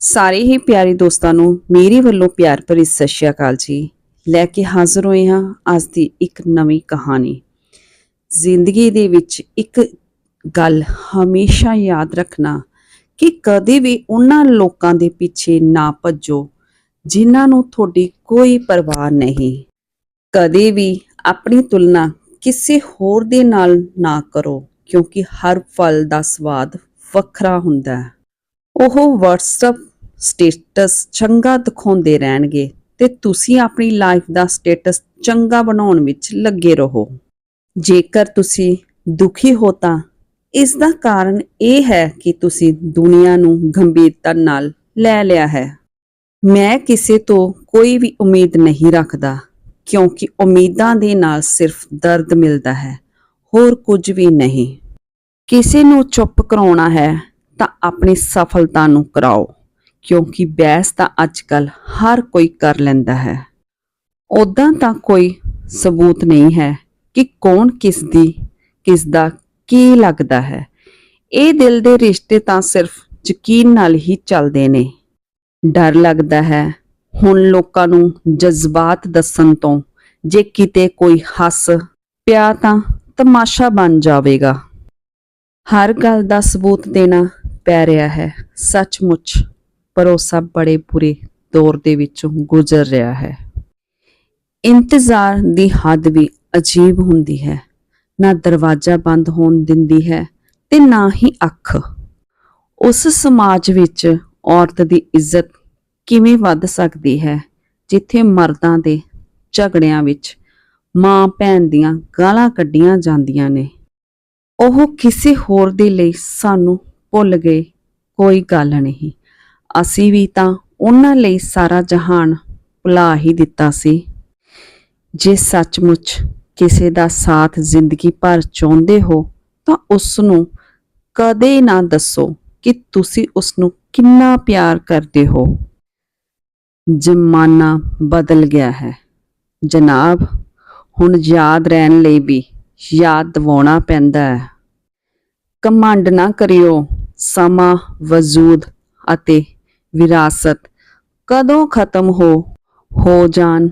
ਸਾਰੇ ਹੀ ਪਿਆਰੇ ਦੋਸਤਾਂ ਨੂੰ ਮੇਰੇ ਵੱਲੋਂ ਪਿਆਰ ਭਰੀ ਸਤਿ ਸ਼੍ਰੀ ਅਕਾਲ ਜੀ। ਲੈ ਕੇ ਹਾਜ਼ਰ ਹੋਏ ਹਾਂ ਅੱਜ ਦੀ ਇੱਕ ਨਵੀਂ ਕਹਾਣੀ। ਜ਼ਿੰਦਗੀ ਦੇ ਵਿੱਚ ਇੱਕ ਗੱਲ ਹਮੇਸ਼ਾ ਯਾਦ ਰੱਖਣਾ ਕਿ ਕਦੇ ਵੀ ਉਹਨਾਂ ਲੋਕਾਂ ਦੇ ਪਿੱਛੇ ਨਾ ਭੱਜੋ ਜਿਨ੍ਹਾਂ ਨੂੰ ਤੁਹਾਡੀ ਕੋਈ ਪਰਵਾਹ ਨਹੀਂ। ਕਦੇ ਵੀ ਆਪਣੀ ਤੁਲਨਾ ਕਿਸੇ ਹੋਰ ਦੇ ਨਾਲ ਨਾ ਕਰੋ ਕਿਉਂਕਿ ਹਰ ਫਲ ਦਾ ਸਵਾਦ ਵੱਖਰਾ ਹੁੰਦਾ ਹੈ। ਉਹ WhatsApp ਸਟੇਟਸ ਚੰਗਾ ਦਿਖਾਉਂਦੇ ਰਹਿਣਗੇ ਤੇ ਤੁਸੀਂ ਆਪਣੀ ਲਾਈਫ ਦਾ ਸਟੇਟਸ ਚੰਗਾ ਬਣਾਉਣ ਵਿੱਚ ਲੱਗੇ ਰਹੋ। ਜੇਕਰ ਤੁਸੀਂ ਦੁਖੀ ਹੋ ਤਾਂ ਇਸ ਦਾ ਕਾਰਨ ਇਹ ਹੈ ਕਿ ਤੁਸੀਂ ਦੁਨੀਆ ਨੂੰ ਗੰਭੀਰਤਾ ਨਾਲ ਲੈ ਲਿਆ ਹੈ। ਮੈਂ ਕਿਸੇ ਤੋਂ ਕੋਈ ਵੀ ਉਮੀਦ ਨਹੀਂ ਰੱਖਦਾ, ਕਿਉਂਕਿ ਉਮੀਦਾਂ ਦੇ ਨਾਲ ਸਿਰਫ ਦਰਦ ਮਿਲਦਾ ਹੈ, ਹੋਰ ਕੁਝ ਵੀ ਨਹੀਂ। ਕਿਸੇ ਨੂੰ ਚੁੱਪ ਕਰਾਉਣਾ ਹੈ ਤਾਂ ਆਪਣੀ ਸਫਲਤਾ ਨੂੰ ਕਰਾਓ। ਕਿਉਂਕਿ ਬਹਿਸ ਤਾਂ ਅੱਜਕੱਲ ਹਰ ਕੋਈ ਕਰ ਲੈਂਦਾ ਹੈ। ਉਦਾਂ ਤਾਂ ਕੋਈ ਸਬੂਤ ਨਹੀਂ ਹੈ ਕਿ ਕੌਣ ਕਿਸ ਦੀ ਕਿਸ ਦਾ ਕੀ ਲੱਗਦਾ ਹੈ। ਇਹ ਦਿਲ ਦੇ ਰਿਸ਼ਤੇ ਤਾਂ ਸਿਰਫ ਯਕੀਨ ਨਾਲ ਹੀ ਚੱਲਦੇ ਨੇ। ਡਰ ਲੱਗਦਾ ਹੈ ਹੁਣ ਲੋਕਾਂ ਨੂੰ ਜਜ਼ਬਾਤ ਦੱਸਣ ਤੋਂ। ਜੇ ਕਿਤੇ ਕੋਈ ਹੱਸ ਪਿਆ ਤਾਂ ਤਮਾਸ਼ਾ ਬਣ ਜਾਵੇਗਾ। ਹਰ ਗੱਲ ਦਾ ਸਬੂਤ ਦੇਣਾ ਪੈ ਰਿਹਾ ਹੈ, ਸੱਚਮੁੱਚ। ਭਰੋਸਾ ਬੜੇ ਬੁਰੇ ਦੌਰ ਦੇ ਵਿੱਚੋਂ ਗੁਜ਼ਰ ਰਿਹਾ ਹੈ। ਇੰਤਜ਼ਾਰ ਦੀ ਹੱਦ ਵੀ ਅਜੀਬ ਹੁੰਦੀ ਹੈ। ਨਾ ਦਰਵਾਜ਼ਾ ਬੰਦ ਹੋਣ ਦਿੰਦੀ ਹੈ ਤੇ ਨਾ ਹੀ ਅੱਖ। ਉਸ ਸਮਾਜ ਵਿੱਚ ਔਰਤ ਦੀ ਇੱਜ਼ਤ ਕਿਵੇਂ ਵੱਧ ਸਕਦੀ ਹੈ? ਜਿੱਥੇ ਮਰਦਾਂ ਦੇ ਝਗੜਿਆਂ ਵਿੱਚ ਮਾਂ ਭੈਣ ਦੀਆਂ ਗਾਲਾਂ ਕੱਢੀਆਂ ਜਾਂਦੀਆਂ ਨੇ। ਉਹ ਕਿਸੇ ਹੋਰ ਦੇ ਲਈ ਸਾਨੂੰ ਭੁੱਲ ਗਏ ਕੋਈ ਗੱਲ ਨਹੀਂ। ਅਸੀਂ ਵੀ ਤਾਂ ਉਹਨਾਂ ਲਈ ਸਾਰਾ ਜਹਾਨ ਭੁਲਾ ਹੀ ਦਿੱਤਾ ਸੀ। ਜੇ ਸੱਚਮੁੱਚ ਕਿਸੇ ਦਾ ਸਾਥ ਜ਼ਿੰਦਗੀ ਭਰ ਚਾਹੁੰਦੇ ਹੋ, ਤਾਂ ਉਸ ਨੂੰ ਕਦੇ ਨਾ ਦੱਸੋ ਕਿ ਤੁਸੀਂ ਉਸ ਨੂੰ ਕਿੰਨਾ ਪਿਆਰ ਕਰਦੇ ਹੋ। ਜ਼ਮਾਨਾ ਬਦਲ ਗਿਆ ਹੈ। ਜਨਾਬ, ਹੁਣ ਯਾਦ ਰਹਿਣ ਲਈ ਵੀ ਯਾਦ ਦਿਵਾਉਣਾ ਪੈਂਦਾ ਹੈ। ਕਮਾਂਡ ਨਾ ਕਰਿਓ। ਸਮਾਂ, ਵਜੂਦ ਅਤੇ ਵਿਰਾਸਤ। ਕਦੋਂ ਖਤਮ ਹੋ ਹੋ ਜਾਣ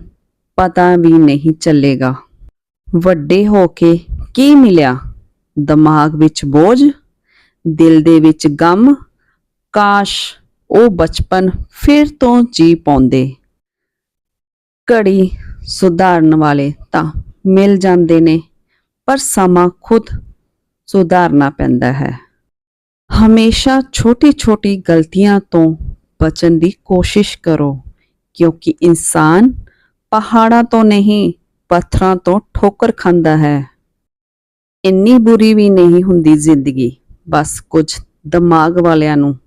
ਪਤਾ ਵੀ ਨਹੀਂ ਚੱਲੇਗਾ। ਵੱਡੇ ਹੋ ਕੇ ਕੀ ਮਿਲਿਆ? ਦਿਮਾਗ ਵਿੱਚ ਬੋਝ? ਦਿਲ ਦੇ ਵਿੱਚ ਗਮ? ਕਾਸ਼ ਉਹ ਬਚਪਨ ਫਿਰ ਤੋਂ ਜੀ ਪਾਉਂਦੇ। ਘੜੀ ਸੁਧਾਰਨ ਵਾਲੇ ਤਾਂ ਮਿਲ ਜਾਂਦੇ ਨੇ, ਪਰ ਸਮਾਂ ਖੁਦ ਸੁਧਾਰਨਾ ਪੈਂਦਾ ਹੈ। ਹਮੇਸ਼ਾ ਛੋਟੀ-ਛੋਟੀ ਗਲਤੀਆਂ ਤੋਂ ਬਚਣ ਦੀ ਕੋਸ਼ਿਸ਼ ਕਰੋ, ਕਿਉਂਕਿ ਇਨਸਾਨ ਪਹਾੜਾਂ ਤੋਂ ਨਹੀਂ, ਪੱਥਰਾਂ ਤੋਂ ਠੋਕਰ ਖਾਂਦਾ ਹੈ। ਇੰਨੀ ਬੁਰੀ ਵੀ ਨਹੀਂ ਹੁੰਦੀ ਜ਼ਿੰਦਗੀ, ਬਸ ਕੁਝ ਦਿਮਾਗ ਵਾਲਿਆਂ ਨੂੰ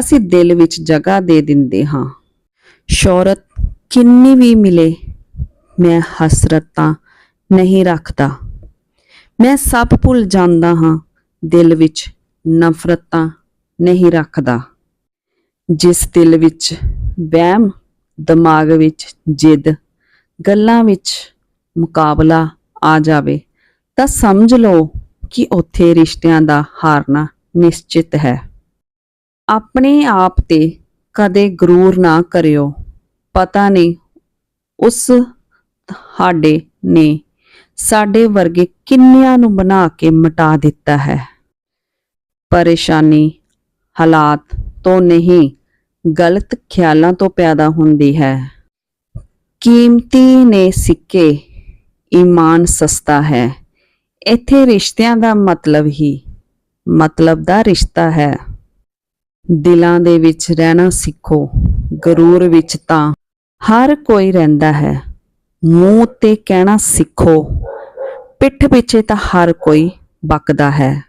ਅਸੀਂ ਦਿਲ ਵਿੱਚ ਜਗ੍ਹਾ ਦੇ ਦਿੰਦੇ ਹਾਂ। ਸ਼ੌਹਰਤ ਕਿੰਨੀ ਵੀ ਮਿਲੇ, ਮੈਂ ਹਸਰਤ ਤਾਂ ਨਹੀਂ ਰੱਖਦਾ। ਮੈਂ ਸਭ ਭੁੱਲ ਜਾਂਦਾ ਹਾਂ, ਦਿਲ ਵਿੱਚ ਨਫ਼ਰਤ ਤਾਂ ਨਹੀਂ ਰੱਖਦਾ। ਜਿਸ ਦਿਲ ਵਿੱਚ ਵਹਿਮ, ਦਿਮਾਗ ਵਿੱਚ ਜਿੱਦ, ਗੱਲਾਂ ਵਿੱਚ ਮੁਕਾਬਲਾ ਆ ਜਾਵੇ, ਤਾਂ ਸਮਝ ਲਓ ਕਿ ਉੱਥੇ ਰਿਸ਼ਤਿਆਂ ਦਾ ਹਾਰਨਾ ਨਿਸ਼ਚਿਤ ਹੈ। ਆਪਣੇ ਆਪ ਤੇ ਕਦੇ ਗਰੂਰ ਨਾ ਕਰਿਓ। ਪਤਾ ਨਹੀਂ ਉਸ ਸਾਡੇ ਨੇ ਸਾਡੇ ਵਰਗੇ ਕਿੰਨਿਆਂ ਨੂੰ ਬਣਾ ਕੇ ਮਟਾ ਦਿੱਤਾ ਹੈ। ਪਰੇਸ਼ਾਨੀ ਹਾਲਾਤ ਤੋਂ ਨਹੀਂ ਗਲਤ ਖਿਆਲਾਂ ਤੋਂ ਪੈਦਾ ਹੁੰਦੀ ਹੈ। ਕੀਮਤੀ ਨੇ ਸਿੱਕੇ, ਈਮਾਨ ਸਸਤਾ ਹੈ। ਇੱਥੇ ਰਿਸ਼ਤਿਆਂ ਦਾ ਮਤਲਬ ਹੀ ਮਤਲਬ ਦਾ ਰਿਸ਼ਤਾ ਹੈ। ਦਿਲਾਂ ਦੇ ਵਿੱਚ ਰਹਿਣਾ ਸਿੱਖੋ, ਗਰੂਰ ਵਿੱਚ ਤਾਂ ਹਰ ਕੋਈ ਰਹਿੰਦਾ ਹੈ। ਮੂੰਹ ਤੇ ਕਹਿਣਾ ਸਿੱਖੋ, ਪਿੱਠ ਪਿੱਛੇ ਤਾਂ ਹਰ ਕੋਈ ਬਕਦਾ ਹੈ।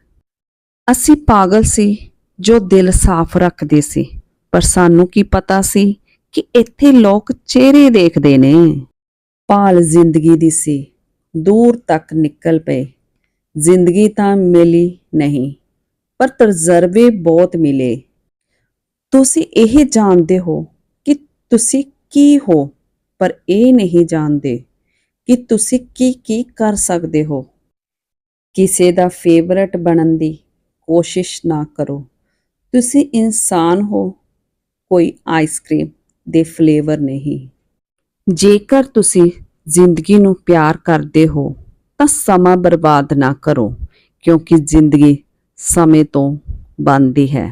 ਅਸੀਂ ਪਾਗਲ ਸੀ ਜੋ ਦਿਲ ਸਾਫ਼ ਰੱਖਦੇ ਸੀ। ਪਰ ਸਾਨੂੰ ਕੀ ਪਤਾ ਸੀ ਕਿ ਇੱਥੇ ਲੋਕ ਚਿਹਰੇ ਦੇਖਦੇ ਨੇ। ਭਾਲ ਜ਼ਿੰਦਗੀ ਦੀ ਸੀ। ਦੂਰ ਤੱਕ ਨਿਕਲ ਪਏ। ਜ਼ਿੰਦਗੀ ਤਾਂ ਮਿਲੀ ਨਹੀਂ, ਪਰ ਤਜਰਬੇ ਬਹੁਤ ਮਿਲੇ। ਤੁਸੀਂ ਇਹ ਜਾਣਦੇ ਹੋ ਕਿ ਤੁਸੀਂ ਕੀ ਹੋ, ਪਰ ਇਹ ਨਹੀਂ ਜਾਣਦੇ ਕਿ ਤੁਸੀਂ ਕੀ ਕੀ ਕਰ ਸਕਦੇ ਹੋ। ਕਿਸੇ ਦਾ ਫੇਵਰਟ ਬਣਨ ਦੀ ਕੋਸ਼ਿਸ਼ ਨਾ ਕਰੋ। ਤੁਸੀਂ ਇਨਸਾਨ ਹੋ ਕੋਈ ਆਈਸਕ੍ਰੀਮ ਦੇ ਫਲੇਵਰ ਨਹੀਂ। ਜੇਕਰ ਤੁਸੀਂ ਜ਼ਿੰਦਗੀ ਨੂੰ ਪਿਆਰ ਕਰਦੇ ਹੋ, ਤਾਂ ਸਮਾਂ ਬਰਬਾਦ ਨਾ ਕਰੋ, ਕਿਉਂਕਿ ਜ਼ਿੰਦਗੀ ਸਮੇਂ ਤੋਂ ਬਣਦੀ ਹੈ।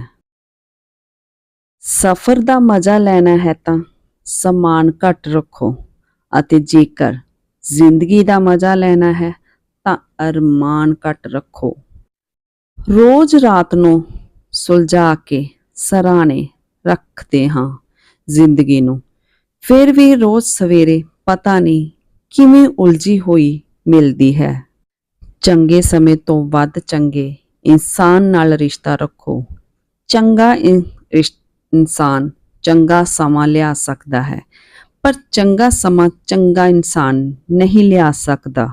ਸਫ਼ਰ ਦਾ ਮਜ਼ਾ ਲੈਣਾ ਹੈ ਤਾਂ ਸਮਾਨ ਘੱਟ ਰੱਖੋ ਅਤੇ ਜੇਕਰ ਜ਼ਿੰਦਗੀ ਦਾ ਮਜ਼ਾ ਲੈਣਾ ਹੈ, ਤਾਂ ਅਰਮਾਨ ਘੱਟ ਰੱਖੋ। ਰੋਜ਼ ਰਾਤ ਨੂੰ ਸੁਲਝਾ ਕੇ ਸਰਾਣੇ ਰੱਖਦੇ ਹਾਂ ਜ਼ਿੰਦਗੀ ਨੂੰ। ਫਿਰ ਵੀ ਰੋਜ਼ ਸਵੇਰੇ ਪਤਾ ਨਹੀਂ ਕਿਵੇਂ ਉਲਝੀ ਹੋਈ ਮਿਲਦੀ ਹੈ। ਚੰਗੇ ਸਮੇਂ ਤੋਂ ਵੱਧ ਚੰਗੇ ਇਨਸਾਨ ਨਾਲ ਰਿਸ਼ਤਾ ਰੱਖੋ। ਚੰਗਾ ਇਨਸਾਨ ਚੰਗਾ ਸਮਾਂ ਲਿਆ ਸਕਦਾ ਹੈ, ਪਰ ਚੰਗਾ ਸਮਾਂ ਚੰਗਾ ਇਨਸਾਨ ਨਹੀਂ ਲਿਆ ਸਕਦਾ।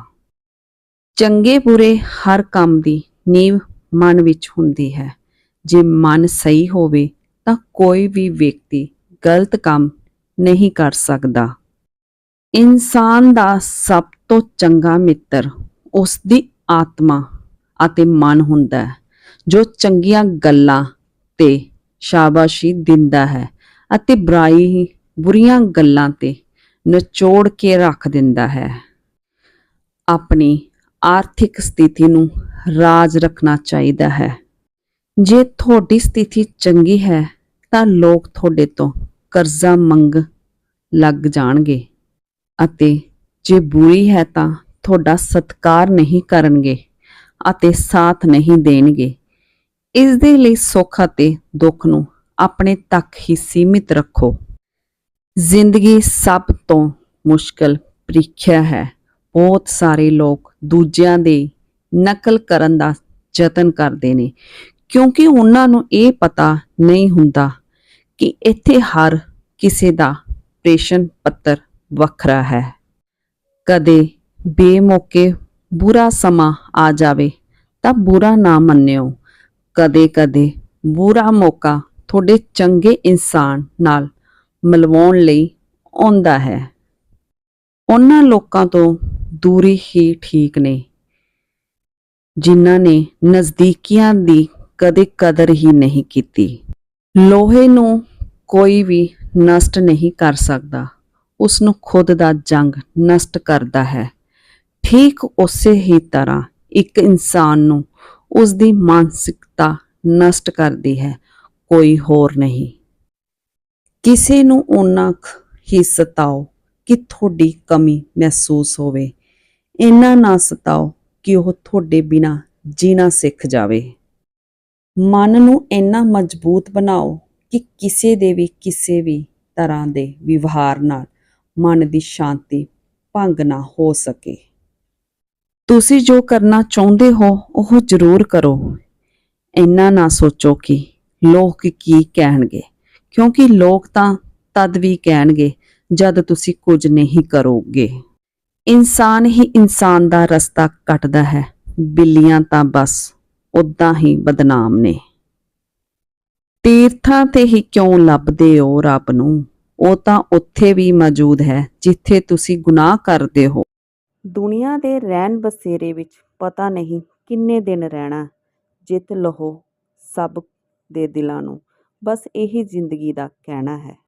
ਚੰਗੇ ਬੁਰੇ ਹਰ ਕੰਮ ਦੀ ਨੀਂਹ ਮਨ ਵਿੱਚ ਹੁੰਦੀ ਹੈ। ਜੇ ਮਨ ਸਹੀ ਹੋਵੇ ਤਾਂ ਕੋਈ ਵੀ ਵਿਅਕਤੀ ਗਲਤ ਕੰਮ ਨਹੀਂ ਕਰ ਸਕਦਾ। ਇਨਸਾਨ ਦਾ ਸਭ ਤੋਂ ਚੰਗਾ ਮਿੱਤਰ ਉਸ ਦੀ ਆਤਮਾ ਅਤੇ ਮਨ ਹੁੰਦਾ ਹੈ, ਜੋ ਚੰਗੀਆਂ ਗੱਲਾਂ ਤੇ ਸ਼ਾਬਾਸ਼ੀ ਦਿੰਦਾ ਹੈ ਅਤੇ ਬੁਰਾਈ, ਬੁਰੀਆਂ ਗੱਲਾਂ ਤੇ ਨਚੋੜ ਕੇ ਰੱਖ ਦਿੰਦਾ ਹੈ। ਆਪਣੀ ਆਰਥਿਕ ਸਥਿਤੀ ਨੂੰ ਰਾਜ ਰੱਖਣਾ ਚਾਹੀਦਾ ਹੈ। ਜੇ ਤੁਹਾਡੀ ਸਥਿਤੀ ਚੰਗੀ ਹੈ, ਤਾਂ ਲੋਕ ਤੁਹਾਡੇ ਤੋਂ ਕਰਜ਼ਾ ਮੰਗ ਲੱਗ ਜਾਣਗੇ ਅਤੇ ਜੇ ਬੁਰੀ ਹੈ, ਤਾਂ ਤੁਹਾਡਾ ਸਤਿਕਾਰ ਨਹੀਂ ਕਰਨਗੇ ਅਤੇ ਸਾਥ ਨਹੀਂ ਦੇਣਗੇ। ਇਸ ਦੇ ਲਈ ਸੁੱਖ ਅਤੇ ਦੁੱਖ ਨੂੰ ਆਪਣੇ ਤੱਕ ਹੀ ਸੀਮਿਤ ਰੱਖੋ। ਜ਼ਿੰਦਗੀ ਸਭ ਤੋਂ ਮੁਸ਼ਕਲ ਪ੍ਰੀਖਿਆ ਹੈ। ਬਹੁਤ ਸਾਰੇ ਲੋਕ ਦੂਜਿਆਂ ਦੇ ਨਕਲ ਕਰਨ ਦਾ ਯਤਨ ਕਰਦੇ ਨੇ। ਕਿਉਂਕਿ ਉਹਨਾਂ ਨੂੰ ਇਹ ਪਤਾ ਨਹੀਂ ਹੁੰਦਾ ਕਿ ਇੱਥੇ ਹਰ ਕਿਸੇ ਦਾ ਪ੍ਰੇਸ਼ਨ ਪੱਤਰ ਵੱਖਰਾ ਹੈ। ਕਦੇ ਬੇਮੌਕੇ ਬੁਰਾ ਸਮਾਂ ਆ ਜਾਵੇ ਤਾਂ ਬੁਰਾ ਨਾ ਮੰਨਿਓ। ਕਦੇ ਕਦੇ ਬੁਰਾ ਮੌਕਾ ਤੁਹਾਡੇ ਚੰਗੇ ਇਨਸਾਨ ਨਾਲ ਮਿਲਵਾਉਣ ਲਈ ਆਉਂਦਾ ਹੈ। ਉਹਨਾਂ ਲੋਕਾਂ ਤੋਂ ਦੂਰੀ ਹੀ ਠੀਕ ਨੇ, ਜਿਨ੍ਹਾਂ ਨੇ ਨਜ਼ਦੀਕੀਆਂ ਦੀ ਕਦੇ ਕਦਰ ਹੀ ਨਹੀਂ ਕੀਤੀ। ਲੋਹੇ ਨੂੰ ਕੋਈ ਵੀ ਨਸ਼ਟ ਨਹੀਂ ਕਰ ਸਕਦਾ। ਉਸ ਨੂੰ ਖੁਦ ਦਾ ਜੰਗ ਨਸ਼ਟ ਕਰਦਾ ਹੈ। ਠੀਕ ਉਸੇ ਹੀ ਤਰ੍ਹਾਂ ਇੱਕ ਇਨਸਾਨ ਨੂੰ ਉਸ ਦੀ ਮਾਨਸਿਕਤਾ ਨਸ਼ਟ ਕਰਦੀ ਹੈ, ਕੋਈ ਹੋਰ ਨਹੀਂ। ਕਿਸੇ ਨੂੰ ਉਹਨਾਂ ਹੀ ਸਤਾਓ ਕਿ ਤੁਹਾਡੀ ਕਮੀ ਮਹਿਸੂਸ ਹੋਵੇ। ਇੰਨਾ ਨਾ ਸਤਾਓ ਕਿ ਉਹ ਤੁਹਾਡੇ ਬਿਨਾ ਜੀਣਾ ਸਿੱਖ ਜਾਵੇ। ਮਨ ਨੂੰ ਇੰਨਾ ਮਜ਼ਬੂਤ ਬਣਾਓ ਕਿ ਕਿਸੇ ਦੇ ਵੀ, ਕਿਸੇ ਵੀ ਤਰ੍ਹਾਂ ਦੇ ਵਿਵਹਾਰ ਨਾਲ ਮਨ ਦੀ ਸ਼ਾਂਤੀ ਭੰਗ ਨਾ ਹੋ ਸਕੇ। ਤੁਸੀਂ ਜੋ ਕਰਨਾ ਚਾਹੁੰਦੇ ਹੋ, ਉਹ ਜ਼ਰੂਰ ਕਰੋ। ਇੰਨਾ ਨਾ ਸੋਚੋ ਕਿ ਲੋਕ ਕੀ ਕਹਿਣਗੇ, ਕਿਉਂਕਿ ਲੋਕ ਤਾਂ ਤਦ ਵੀ ਕਹਿਣਗੇ ਜਦ ਤੁਸੀਂ ਕੁਝ ਨਹੀਂ ਕਰੋਗੇ। ਇਨਸਾਨ ਹੀ ਇਨਸਾਨ ਦਾ ਰਸਤਾ ਕੱਟਦਾ ਹੈ, ਬਿੱਲੀਆਂ ਤਾਂ ਬਸ। ਉਦਾਂ ਹੀ ਬਦਨਾਮ ਨੇ। ਤੀਰਥਾਂ ਤੇ ਹੀ ਕਿਉਂ ਲੱਭਦੇ ਹੋ ਰੱਬ ਨੂੰ? ਉਹ ਤਾਂ ਉੱਥੇ ਵੀ ਮੌਜੂਦ ਹੈ ਜਿੱਥੇ ਤੁਸੀਂ ਗੁਨਾਹ ਕਰਦੇ ਹੋ। ਦੁਨੀਆ ਦੇ ਰਹਿਣ ਬਸੇਰੇ ਵਿੱਚ ਪਤਾ ਨਹੀਂ ਕਿੰਨੇ ਦਿਨ ਰਹਿਣਾ, ਜਿੱਤ ਲਹੋ ਸਭ ਦੇ ਦਿਲਾਂ ਨੂੰ। ਬਸ ਇਹੀ ਜ਼ਿੰਦਗੀ ਦਾ ਕਹਿਣਾ ਹੈ।